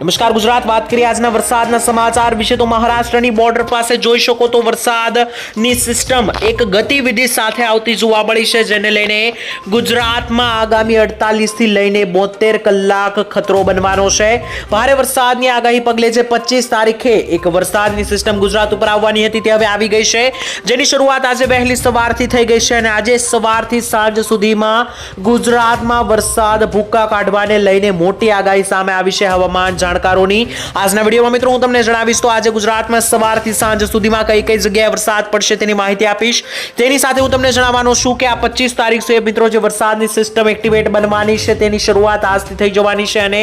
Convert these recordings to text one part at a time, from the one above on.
નમસ્કાર, ગુજરાત વાત કરીએ આજના વરસાદના સમાચાર વિશે. તો મહારાષ્ટ્રની બોર્ડર પાસે જોઈ શકો તો વરસાદની સિસ્ટમ એક ગતિવિધિ સાથે આવતી જોવા મળી છે, જેને લઈને ગુજરાતમાં આગામી અડતાલીસથી લઈને બોતેર કલાક ખતરો બનવાનો છે. ભારે વરસાદની આગાહી પગલે જે પચીસ તારીખે એક વરસાદની સિસ્ટમ ગુજરાત ઉપર આવવાની હતી, તે હવે આવી ગઈ છે. જેની શરૂઆત આજે વહેલી સવારથી થઈ ગઈ છે અને આજે સવારથી સાંજ સુધીમાં ગુજરાતમાં વરસાદ ભૂક્કા કાઢવાને લઈને મોટી આગાહી સામે આવી છે. હવામાન જાણકારોની. આજના વિડીયોમાં મિત્રો હું તમને જણાવીશ તો આજે ગુજરાતમાં સવારથી સાંજ સુધીમાં કઈ કઈ જગ્યાએ વરસાદ પડશે તેની માહિતી આપીશ. તેની સાથે હું તમને જણાવવાનો છું કે આ પચીસ તારીખ સુધી મિત્રો જે વરસાદની સિસ્ટમ એક્ટિવેટ બનવાની છે તેની શરૂઆત આજથી થઈ જવાની છે અને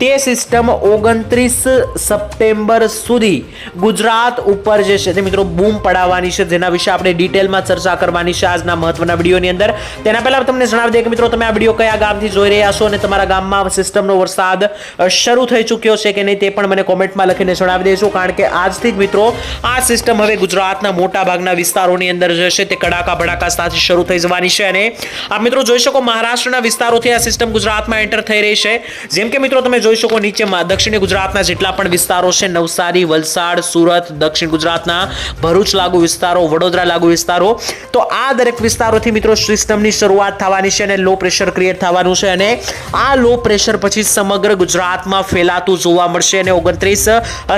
તે સિસ્ટમ ઓગણત્રીસ સપ્ટેમ્બર સુધી ગુજરાત ઉપર જે છે તે મિત્રો બૂમ પડાવવાની છે જેના વિશે આપણે ડિટેલમાં ચર્ચા કરવાની છે આજના મહત્વના વિડીયોની અંદર. તેના પહેલા તમને જણાવી દઈએ કે મિત્રો તમે આ વીડિયો કયા ગામથી જોઈ રહ્યા છો અને તમારા ગામમાં સિસ્ટમનો વરસાદ શરૂ થઈ ચૂક્યો છે કે નહીં તે પણ મને કોમેન્ટમાં લખીને જણાવી દેજો, કારણ કે આજથી જ મિત્રો આ સિસ્ટમ હવે ગુજરાતના મોટા ભાગના વિસ્તારોની અંદર જે છે તે કડાકા ભડાકા સાથે શરૂ થઈ જવાની છે અને આ મિત્રો જોઈ શકો મહારાષ્ટ્રના વિસ્તારોથી આ સિસ્ટમ ગુજરાતમાં એન્ટર થઈ રહી છે. જેમ કે મિત્રો તમે જોઈ શકો નીચે દક્ષિણ ગુજરાતના જેટલા પણ વિસ્તારો છે, નવસારી, વલસાડ, સુરત, દક્ષિણ ગુજરાતના ભરૂચ લાગુ વિસ્તારો, વડોદરા લાગુ વિસ્તારો, તો આ દરેક વિસ્તારોથી મિત્રો સિસ્ટમની શરૂઆત થવાની છે અને લો પ્રેશર ક્રિએટ થવાનું છે અને આ લો પ્રેશર પછી સમગ્ર ગુજરાતમાં ફેલાતું જોવા મળશે અને ઓગણત્રીસ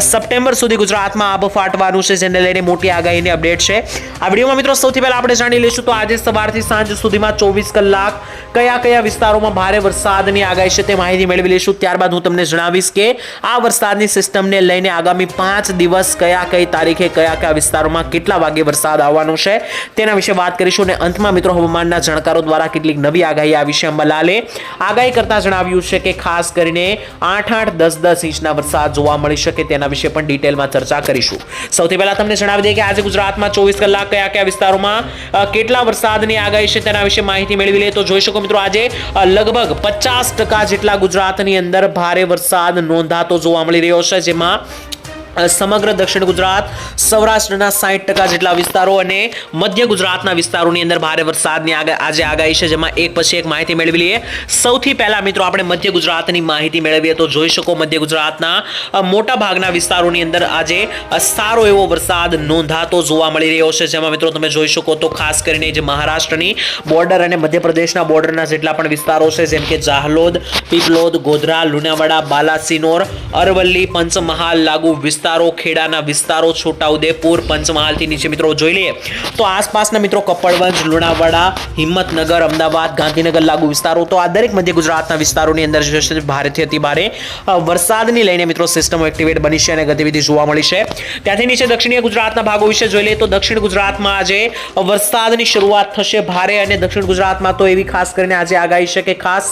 સપ્ટેમ્બર સુધી ગુજરાતમાં આબ ફાટવાનું છે, જેને લઈને મોટી આગાહીની અપડેટ છે. આ વિડીયોમાં મિત્રો સૌથી પહેલા આપણે જાણી લઈશું તો આજે સવારથી સાંજ સુધીમાં ચોવીસ કલાક કયા કયા વિસ્તારોમાં ભારે વરસાદની આગાહી છે તે માહિતી મેળવી લઈશું. ત્યારબાદ હું તમને જણાવીશ કે આ વરસાદની સિસ્ટમને લઈને આગામી પાંચ દિવસ કયા કઈ તારીખે કયા કયા વિસ્તારોમાં કેટલા વાગે વરસાદ આવવાનો છે તેના વિશે વાત કરીશું અને અંતમાં મિત્રો હવામાનના જાણકારો દ્વારા કેટલીક નવી આગાહી આવી છે અંબાલાલે. આગાહી કરતા જણાવ્યું છે કે ખાસ કરીને આઠ આઠ દસ દસ ઇંચના વરસાદ જોવા મળી શકે તેના વિશે પણ ડિટેલમાં ચર્ચા કરીશું. સૌથી પહેલા તમને જણાવી દઈએ કે આજે ગુજરાતમાં ચોવીસ કલાક કયા કયા વિસ્તારોમાં કેટલા વરસાદની આગાહી છે તેના વિશે માહિતી મેળવી લઈએ. તો જોઈ શકો મિત્રો આજે લગભગ પચાસ ટકા જેટલા ગુજરાતની અંદર ભારે વરસાદ નોંધાતો જોવા મળી રહ્યો છે, જેમાં સમગ્ર દક્ષિણ ગુજરાત સૌરાષ્ટ્રના સાઠ ટકા જેટલા વિસ્તારો અને મધ્ય ગુજરાતના વિસ્તારોની અંદર ભારે વરસાદની આજે આગાહી છે, જેમાં એક પછી એક માહિતી મેળવી લઈએ. સૌથી પહેલા મિત્રો આપણે મધ્ય ગુજરાતની માહિતી મેળવીએ તો જોઈ શકો મધ્ય ગુજરાતના મોટા ભાગના વિસ્તારોની અંદર આજે સારો એવો વરસાદ નોંધાતો જોવા મળી રહ્યો છે. જેમાં મિત્રો તમે જોઈ શકો તો ખાસ કરીને જે મહારાષ્ટ્રની બોર્ડર અને મધ્યપ્રદેશના બોર્ડરના જેટલા પણ વિસ્તારો છે, જેમ કે જાહલોદ, પીપલોદ, ગોધરા, લુણાવાડા, બાલાસિનોર, અરવલ્લી, પંચમહાલ, લાગુ વિસ્તારો ખેડાના વિસ્તારો, છોટાઉદેપુર, પંચમહાલથી નીચે મિત્રો જોઈ લઈએ તો આસપાસના મિત્રો કપડવંજ, લુણાવાડા, હિંમતનગર, અમદાવાદ, ગાંધીનગર લાગુ વિસ્તારો. તો આ દરેક મધ્ય ગુજરાતના વિસ્તારોની અંદર જે છે, ભારેથી અતિ ભારે વરસાદની લઈને મિત્રો સિસ્ટમો એક્ટિવેટ બની છે અને ગતિવિધિ જોવા મળી છે. ત્યાંથી નીચે દક્ષિણીય ગુજરાતના ભાગો વિશે જોઈ લઈએ તો દક્ષિણ ગુજરાતમાં આજે વરસાદની શરૂઆત થશે ભારે અને દક્ષિણ ગુજરાતમાં તો એવી ખાસ કરીને આજે આગાહી છે કે ખાસ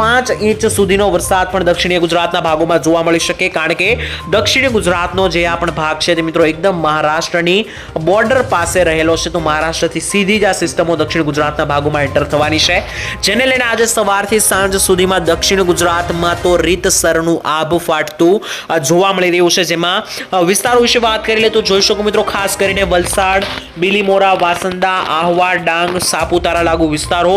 પાંચ ઇંચ સુધીનો વરસાદ પણ દક્ષિણીય ગુજરાતના ભાગોમાં જોવા મળી શકે. કારણ કે દક્ષિણ ગુજરાતનો જે આ પણ ભાગ છે તે મિત્રો એકદમ મહારાષ્ટ્રની બોર્ડર પાસે રહેલો છે. તો મહારાષ્ટ્રથી સીધી જ આ સિસ્ટમો દક્ષિણ ગુજરાતના ભાગોમાં એન્ટર થવાની છે. જેને લઈને આજે સવારથી સાંજ સુધીમાં દક્ષિણ ગુજરાતમાં તો રીતસરનું આભ ફાટતું જોવા મળી રહ્યું છે. જેમાં વિસ્તારો વિશે વાત કરી લે તો જોઈ શકો મિત્રો, ખાસ કરીને વલસાડ, બિલીમોરા, વાસંદા, આહવા, ડાંગ, સાપુતારા લાગુ વિસ્તારો,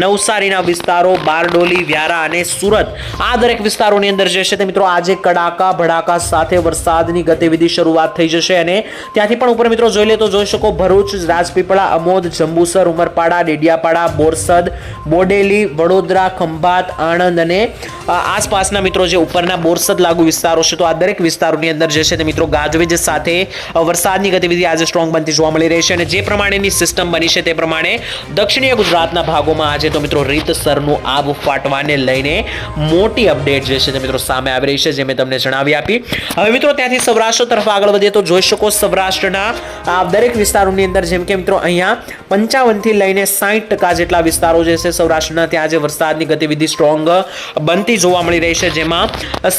નવસારીના વિસ્તારો, બારડોલી, વ્યારા અને સુરત આ દરેક વિસ્તારોની અંદર જે છે તે મિત્રો આજે કડાકા, ભડાકા સાથે વરસાદની ગતિવિધિ શરૂઆત થઈ જશે અને ત્યાંથી પણ ઉપર મિત્રો જોઈ લે તો જોઈ શકો ભરૂચ, રાજપીપળા, અમોદ, જંબુસર, ઉમરપાડા, ડેડિયાપાડા, બોરસદ, બોડેલી, વડોદરા, ખંભાત, આણંદ અને આસપાસના મિત્રો જે ઉપરના બોરસદ લાગુ વિસ્તારો છે તો આ દરેક વિસ્તારોની અંદર જે છે તે મિત્રો ગાજવીજ સાથે વરસાદની ગતિવિધિ આજે સ્ટ્રોંગ બનતી જોવા મળી રહી છે અને જે પ્રમાણેની સિસ્ટમ બની છે તે પ્રમાણે દક્ષિણીય ગુજરાતના ભાગોમાં આજે તો મિત્રો રીતસરનું આબ ફાટવાને લઈને મોટી અપડેટ જે છે તે મિત્રો સામે આવી રહી છે જે મેં તમને જણાવી આપી. હવે મિત્રો ત્યાંથી સૌરાષ્ટ્ર તરફ આગળ વધીએ તો જોઈ શકો સૌરાષ્ટ્રના દરેક વિસ્તારોની અંદર જેમ કે મિત્રો અહીંયા પંચાવનથી લઈને સાઠ ટકા જેટલા વિસ્તારો જે છે સૌરાષ્ટ્રના, ત્યાં આજે વરસાદની ગતિવિધિ સ્ટ્રોંગ બનતી જોવા મળી રહી છે. જેમાં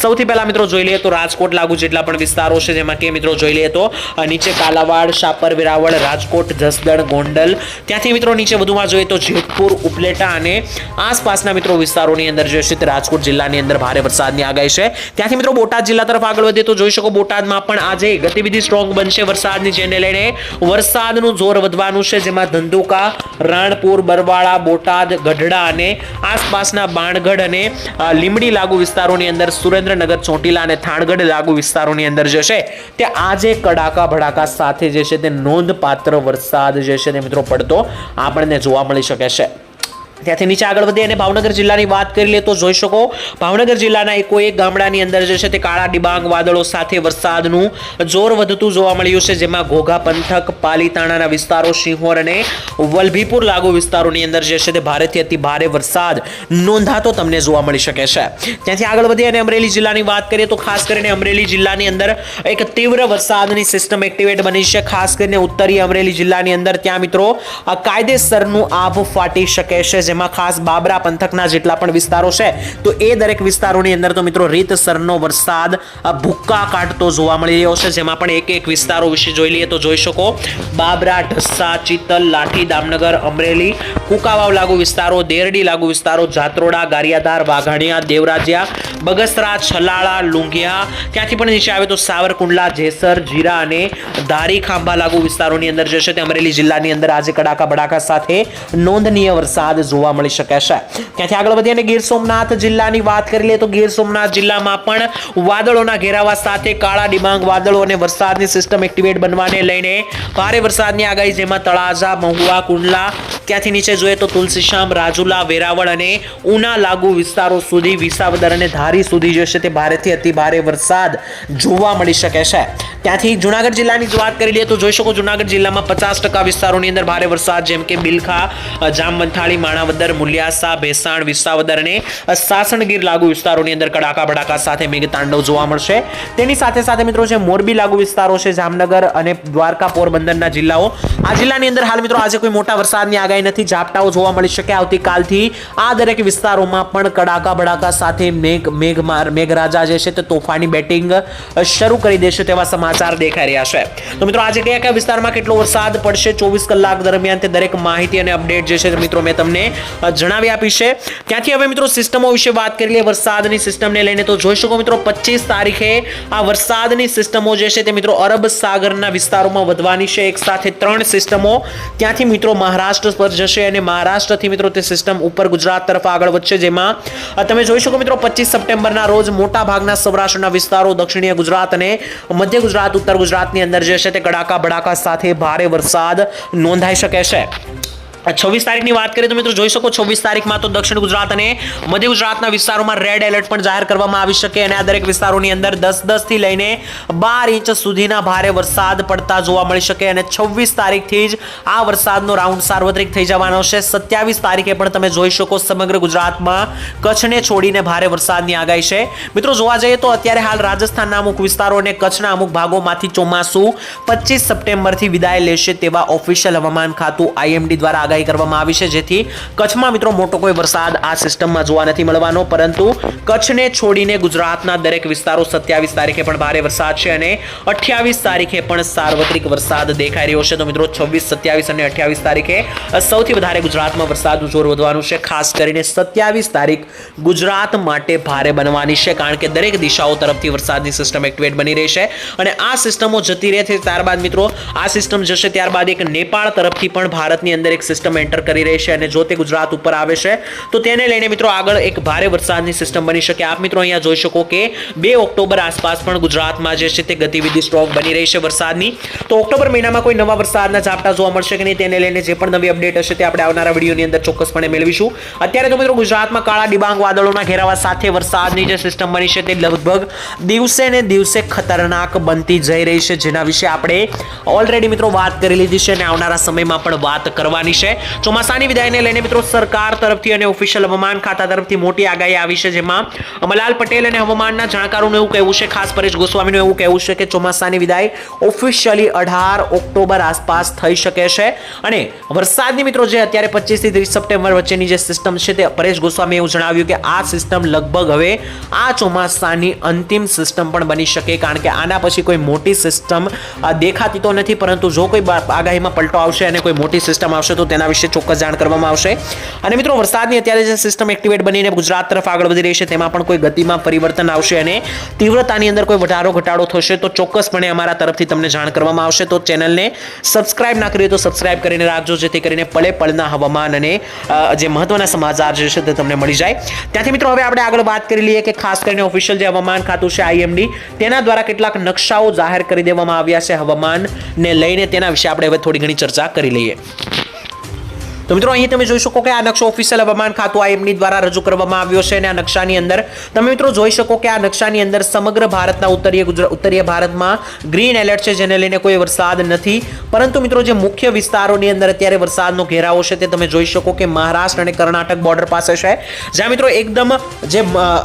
સૌથી પહેલાં મિત્રો જોઈ લઈએ તો રાજકોટ લાગુ જેટલા પણ વિસ્તારો છે, જેમાં કે મિત્રો જોઈ લઈએ તો નીચે કાલાવાડ, શાપર, વેરાવળ, રાજકોટ, જસદણ, ગોંડલ, ત્યાંથી મિત્રો નીચે વધુમાં જોઈએ તો જેતપુર, ઉપલેટા અને આસપાસના મિત્રો વિસ્તારોની અંદર જે છે રાજકોટ જિલ્લાની અંદર ભારે વરસાદની આગાહી છે. ત્યાંથી મિત્રો બોટાદ જિલ્લા તરફ આગળ વધીએ તો જોઈ શકો બોટાદમાં પણ આજે ગતિવિધિ સ્ટ્રોંગ બનશે વરસાદની જેને લઈને. વરસાદનું જોર વધવાનું છે, જેમાં ધંધુકા, રાણપુર, બરવાળા, બોટાદ, ગઢડા અને આસપાસના બાણગઢ અને લીમડી લાગુ વિસ્તારોની અંદર, સુરેન્દ્રનગર, ચોટીલા અને થાણગઢ લાગુ વિસ્તારોની અંદર જે છે તે આજે કડાકા ભડાકા સાથે જે છે તે નોંધપાત્ર વરસાદ જે છે તે મિત્રો પડતો આપણને જોવા મળી શકે છે. ત્યાંથી નીચે આગળ વધીએ અને ભાવનગર જિલ્લાની વાત કરી લે તો જોઈ શકો, ભાવનગર જિલ્લાના એકો એક ગામડાની અંદર જે છે તે કાળા ડિબાંગ વાદળો સાથે વરસાદનું જોર વધતું જોવા મળ્યું છે, જેમાં ઘોઘા પંથક, પાલીતાણાના વિસ્તારો સિંહોર અને વલભીપુર લાગુ વિસ્તારોની અંદર જે છે તે ભારેથી અતિ ભારે વરસાદ નોંધાતો તમને જોવા મળી શકે છે. ત્યાંથી આગળ વધીએ અને અમરેલી જિલ્લાની વાત કરીએ તો ખાસ કરીને અમરેલી જિલ્લાની અંદર એક તીવ્ર વરસાદની સિસ્ટમ એક્ટિવેટ બની છે. ખાસ કરીને ઉત્તરી અમરેલી જિલ્લાની અંદર ત્યાં મિત્રો કાયદેસરનું આભ ફાટી શકે છે જેમાં ખાસ બાબરા પંથકના જેટલા પણ વિસ્તારો છે, તો એ દરેક વિસ્તારોની અંદર તો મિત્રો રીતસરનો વરસાદ ભૂક્કા કાઢતો જોવા મળી રહ્યો છે. જેમાં પણ એક એક વિસ્તારો વિશે જોઈ લઈએ તો જોઈ શકો, બાબરા, ઢસ્સા, ચિત્તલ, લાઠી, દામનગર, અમરેલી, કુકાવાવ લાગુ વિસ્તારો, દેરડી લાગુ વિસ્તારો, જાત્રોડા, ગારિયાધાર, વાઘાણીયા, દેવરાજ્યા, બગસરા, છલાળા, લુંગિયા ત્યાંથી પણ નીચે આવે તો સાવરકુંડલા, જેસર, જીરા અને ધારી ખાંભા લાગુ વિસ્તારોની અંદર જે છે તે અમરેલી જિલ્લાની અંદર આજે કડાકા બડાકા સાથે નોંધનીય વરસાદ જોવા મળી શકે છે. ત્યાંથી આગળ વધીએ અને ગીર સોમનાથ જિલ્લાની વાત કરી લઈએ તો ગીર સોમનાથ જિલ્લામાં પણ વાદળોના ઘેરાવા સાથે કાળા ડિબાંગ વાદળો અને વરસાદની સિસ્ટમ એક્ટિવેટ બનવાને લઈને ભારે વરસાદની આગાહી, જેમાં તળાજા, મહુવા, કુંડલા ત્યાંથી નીચે જોઈએ તો તુલસીશ્યામ રાજુલા, વેરાવળ અને ઉના લાગુ વિસ્તારો સુધી, વિસાવદર અને ધારી સુધી જે છે તે ભારેથી અતિ ભારે વરસાદ જોવા મળી શકે છે. ત્યાંથી જુનાગઢ જિલ્લાની જ વાત કરી લઈએ તો જોઈ શકો જુનાગઢ જિલ્લામાં પચાસ ટકા વિસ્તારોની અંદર ભારે વરસાદ, જેમ કે બિલખા, જામવંથાળી માણાવદર મુલિયાસા, ભેસાણ વિસાવદર અને સાસણગીર લાગુ વિસ્તારોની અંદર કડાકા ભડાકા સાથે મેઘતાંડવ જોવા મળશે. તેની સાથે સાથે મિત્રો છે મોરબી લાગુ વિસ્તારો છે, જામનગર અને દ્વારકા પોરબંદરના જિલ્લાઓ, આ જિલ્લાની અંદર હાલ મિત્રો આજે કોઈ મોટા વરસાદની આગાહી નથી. ઝાપટાઓ જોવા મળી શકે. આવતીકાલથી આ દરેક વિસ્તારોમાં પણ કડાકા ભડાકા સાથે મેઘ, મેઘમાર, મેઘરાજા જે છે તે તોફાની બેટિંગ શરૂ કરી દેશે તેવા સમાચાર દેખાઈ રહ્યા છે. તો મિત્રો આજે કયા કયા વિસ્તારમાં કેટલો વરસાદ પડશે? ચોવીસ કલાક દરમિયાન તે દરેક માહિતી અને અપડેટ જે છે મિત્રો મેં તમને જણાવી આપી છે. ત્યાંથી હવે મિત્રો સિસ્ટમો વિશે વાત કરી લઈએ. વરસાદની સિસ્ટમને લઈને તો જોઈ શકો મિત્રો પચીસ તારીખે આ વરસાદની સિસ્ટમો જે છે તે મિત્રો અરબ સાગરના વિસ્તારોમાં વધવાની છે. એક સાથે ત્રણ સિસ્ટમો ત્યાંથી મિત્રો મહારાષ્ટ્ર પર જશે અને મહારાષ્ટ્રથી મિત્રો તે સિસ્ટમ ઉપર ગુજરાત તરફ આગળ વધશે. જેમાં તમે જોઈ શકો મિત્રો પચીસ સપ્ટેમ્બરના રોજ મોટા ભાગના સૌરાષ્ટ્રના વિસ્તારો દક્ષિણીય ગુજરાત અને મધ્ય ગુજરાત, ઉત્તર ગુજરાતની અંદર જે છે તે કડાકા ભડાકા સાથે ભારે વરસાદ નોંધાઈ શકે છે. છવ્વીસ તારીખની વાત કરીએ તો મિત્રો જોઈ શકો છવ્વીસ તારીખમાં તો દક્ષિણ ગુજરાત અને મધ્ય ગુજરાતના વિસ્તારોમાં રેડ એલર્ટ પણ જાહેર કરવામાં આવી શકે અને આ દરેક વિસ્તારોની અંદર દસ દસથી લઈને બાર ઇંચ સુધીના ભારે વરસાદ પડતા જોવા મળી શકે અને છવ્વીસ તારીખથી જ આ વરસાદનો રાઉન્ડ સાર્વત્રિક થઈ જવાનો છે. સત્યાવીસ તારીખે પણ તમે જોઈ શકો સમગ્ર ગુજરાતમાં કચ્છને છોડીને ભારે વરસાદની આગાહી છે. મિત્રો જોવા જઈએ તો અત્યારે હાલ રાજસ્થાનના અમુક વિસ્તારો અને કચ્છના અમુક ભાગોમાંથી ચોમાસું પચીસ સપ્ટેમ્બરથી વિદાય લેશે તેવા ઓફિશિયલ હવામાન ખાતું આઈએમડી દ્વારા આગાહી કરવામાં આવી છે, જેથી કચ્છમાં મિત્રો મોટો કોઈ વરસાદ આ સિસ્ટમમાં જોવા નથી મળવાનો, પરંતુ કચ્છને છોડીને ગુજરાતના દરેક વિસ્તારો સત્યાવીસ તારીખે પણ ભારે વરસાદ છે અને અઠ્યાવીસ તારીખે પણ સાર્વત્રિક વરસાદ દેખાઈ રહ્યો છે. તો મિત્રો, છવ્વીસ, સત્યાવીસ અને અઠ્યાવીસ તારીખે સૌથી વધારે ગુજરાતમાં વરસાદનું જોર વધવાનું છે, ખાસ કરીને સત્યાવીસ તારીખ ગુજરાત માટે ભારે બનવાની છે, કારણ કે દરેક દિશાઓ તરફથી વરસાદની સિસ્ટમ એક્ટિવેટ બની રહી છે અને આ સિસ્ટમો જતી રહે છે. ત્યારબાદ મિત્રો, આ સિસ્ટમ જશે ત્યારબાદ એક નેપાળ તરફથી પણ ભારતની અંદર એક સિસ્ટમ એન્ટર કરી રહી છે અને જો તે ગુજરાત ઉપર આવે છે, તો તેને લઈને મિત્રો આગળ એક ભારે વરસાદની સિસ્ટમ બની શકે. આપ મિત્રો અહીંયા જોઈ શકો કે બે ઓક્ટોબર આસપાસ પણ ગુજરાતમાં જે છે તે ગતિવિધિ સ્ટ્રોંગ બની રહી છે વરસાદની. તો ઓક્ટોબર મહિનામાં કોઈ નવા વરસાદના ઝાપટા જોવા મળશે કે નહીં તેને લઈને જે પણ નવી અપડેટ હશે તે આપણે આવનારા વિડીયોની અંદર ચોક્કસપણે મેળવીશું. અત્યારે તો મિત્રો ગુજરાતમાં કાળા ડિબાંગ વાદળોના ઘેરાવા સાથે વરસાદની જે સિસ્ટમ બની છે તે લગભગ દિવસે ને દિવસે ખતરનાક બનતી જઈ રહી છે, જેના વિશે આપણે ઓલરેડી મિત્રો વાત કરી લીધી છે અને આવનારા સમયમાં પણ વાત કરવાની છે. ચોમાસાની વિદાયને લઈને મિત્રો સરકાર તરફથી અને ઓફિશિયલ હવામાન ખાતા તરફથી મોટી આગાહી આવી છે, જેમાં અમલાલ પટેલ અને હવામાનના જાણકારોનું એવું કહેવું છે, ખાસ પરેશ ગોસ્વામીનું એવું કહેવું છે કે ચોમાસાની વિદાય ઓફિશિયલી અઢાર ઓક્ટોબર આસપાસ થઈ શકે છે. અને વરસાદની મિત્રો જે અત્યારે પચીસથી ત્રીસ સપ્ટેમ્બર વચ્ચેની જે સિસ્ટમ છે તે પરેશ ગોસ્વામી એવું જણાવ્યું કે આ સિસ્ટમ લગભગ હવે આ ચોમાસાની અંતિમ સિસ્ટમ પણ બની શકે, કારણ કે આના પછી કોઈ મોટી સિસ્ટમ દેખાતી તો નથી, પરંતુ જો કોઈ આગાહીમાં પલટો આવશે અને કોઈ મોટી સિસ્ટમ આવશે તો તેના તેના વિશે ચોક્કસ જાણ કરવામાં આવશે. અને મિત્રો, વરસાદની અત્યારે જે સિસ્ટમ એક્ટિવેટ બનીને ગુજરાત તરફ આગળ વધી રહી છે, તેમાં પણ કોઈ ગતિમાં પરિવર્તન આવશે અને તીવ્રતાની અંદર કોઈ વધારો ઘટાડો થશે, તો ચોક્કસપણે અમારા તરફથી તમને જાણ કરવામાં આવશે. તો ચેનલને સબસ્ક્રાઇબ ના કરીએ તો સબસ્ક્રાઇબ કરીને રાખજો, જેથી કરીને પળે પળના હવામાન અને જે મહત્વના સમાચાર જે છે તે તમને મળી જાય. ત્યાંથી મિત્રો, હવે આપણે આગળ વાત કરી લઈએ કે ખાસ કરીને ઓફિશિયલ જે હવામાન ખાતું છે આઈએમડી તેના દ્વારા કેટલાક નકશાઓ જાહેર કરી દેવામાં આવ્યા છે હવામાનને લઈને. તેના વિશે આપણે હવે થોડી ઘણી ચર્ચા કરી લઈએ. તો મિત્રો, અહીં તમે જોઈ શકો કે આ નકશો ઓફિસિયલ હવામાન ખાતું એમની દ્વારા રજૂ કરવામાં આવ્યો છે અને આ નકશાની અંદર તમે મિત્રો જોઈ શકો કે આ નકશાની અંદર સમગ્ર ભારતના ઉત્તરીય ગુજરાત, ઉત્તરીય ભારતમાં ગ્રીન એલર્ટ છે, જેને લઈને કોઈ વરસાદ નથી. પરંતુ મિત્રો, જે મુખ્ય વિસ્તારોની અંદર અત્યારે વરસાદનો ઘેરાવો છે, તે તમે જોઈ શકો કે મહારાષ્ટ્ર અને કર્ણાટક બોર્ડર પાસે છે. જ્યાં મિત્રો, એકદમ જે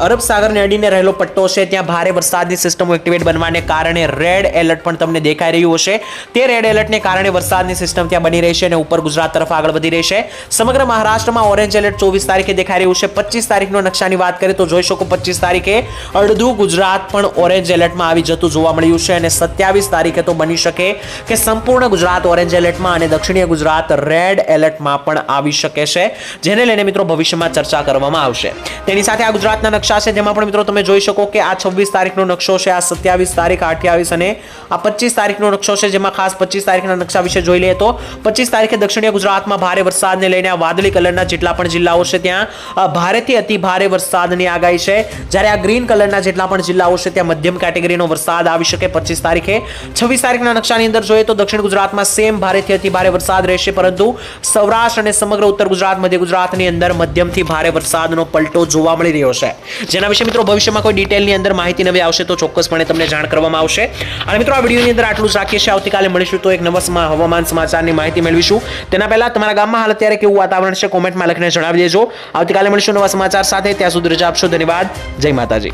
અરબ સાગરને અડીને રહેલો પટ્ટો છે, ત્યાં ભારે વરસાદની સિસ્ટમો એક્ટિવેટ બનવાને કારણે રેડ એલર્ટ પણ તમને દેખાઈ રહ્યું હશે. તે રેડ એલર્ટને કારણે વરસાદની સિસ્ટમ ત્યાં બની રહી છે અને ઉપર ગુજરાત તરફ આગળ વધી રહી છે. સમગ્ર મહારાષ્ટ્રમાં ઓરેન્જ એલર્ટ ચોવીસ તારીખે દેખાઈ રહ્યું છે. પચીસ તારીખનો નકશાની વાત કરીએ તો જોઈ શકો પચીસ તારીખે અડધું ગુજરાત પણ ઓરેન્જ એલર્ટમાં આવી જતું જોવા મળ્યું છે અને સત્યાવીસ તારીખે તો બની શકે કે સંપૂર્ણ ગુજરાત ઓરેન્જ એલર્ટમાં અને દક્ષિણીય ગુજરાત રેડ એલર્ટમાં પણ આવી શકે છે, જેને લઈને મિત્રો ભવિષ્યમાં ચર્ચા કરવામાં આવશે. તેની સાથે આ ગુજરાતના નકશા છે, જેમાં પણ મિત્રો તમે જોઈ શકો કે આ છવ્વીસ તારીખનો નકશો છે, આ સત્યાવીસ તારીખ, અઠ્યાવીસ અને આ પચીસ તારીખનો નકશો છે, જેમાં ખાસ પચીસ તારીખના નકશા વિશે જોઈ લઈએ તો પચીસ તારીખે દક્ષિણીય ગુજરાતમાં ભારે વરસાદને લઈને વાદળી કલરના જેટલા પણ જિલ્લાઓ છે ત્યાં ભારેથી અતિ ભારે વરસાદની આગાહી છે. જ્યારે આ ગ્રીન કલરના જેટલા પણ જિલ્લાઓ છે ત્યાં મધ્યમ કેટેગરીનો વરસાદ આવી શકે પચીસ તારીખે. છવ્વીસ તારીખના નકશાની અંદર જોઈએ તો દક્ષિણ ગુજરાતમાં સેમ ભારેથી અતિ ભારે વરસાદ રહેશે, પરંતુ સૌરાષ્ટ્ર અને સમગ્ર ઉત્તર ગુજરાત, મધ્ય ગુજરાતની અંદર મધ્યમથી ભારે વરસાદનો પલટો જોવા મળી રહ્યો છે. જેના વિશે મિત્રો ભવિષ્યમાં કોઈ ડિટેલની અંદર માહિતી નવી આવશે તો ચોક્કસપણે તમને જાણ કરવામાં આવશે. અને મિત્રો આ વિડીયોની અંદર આટલું જ રાખીએ છીએ. આવતીકાલે મળીશું તો એક નવા હવામાન સમાચારની માહિતી મેળવીશું. તેના પહેલા તમારા ગામમાં હાલ અત્યારે કેવું વાતાવરણ છે? કોમેન્ટમાં લખીને જણાવી દેજો. આવતીકાલે મળીશું નવા સમાચાર સાથે. ત્યાં સુધી રજા આપશો. ધન્યવાદ. જય માતાજી.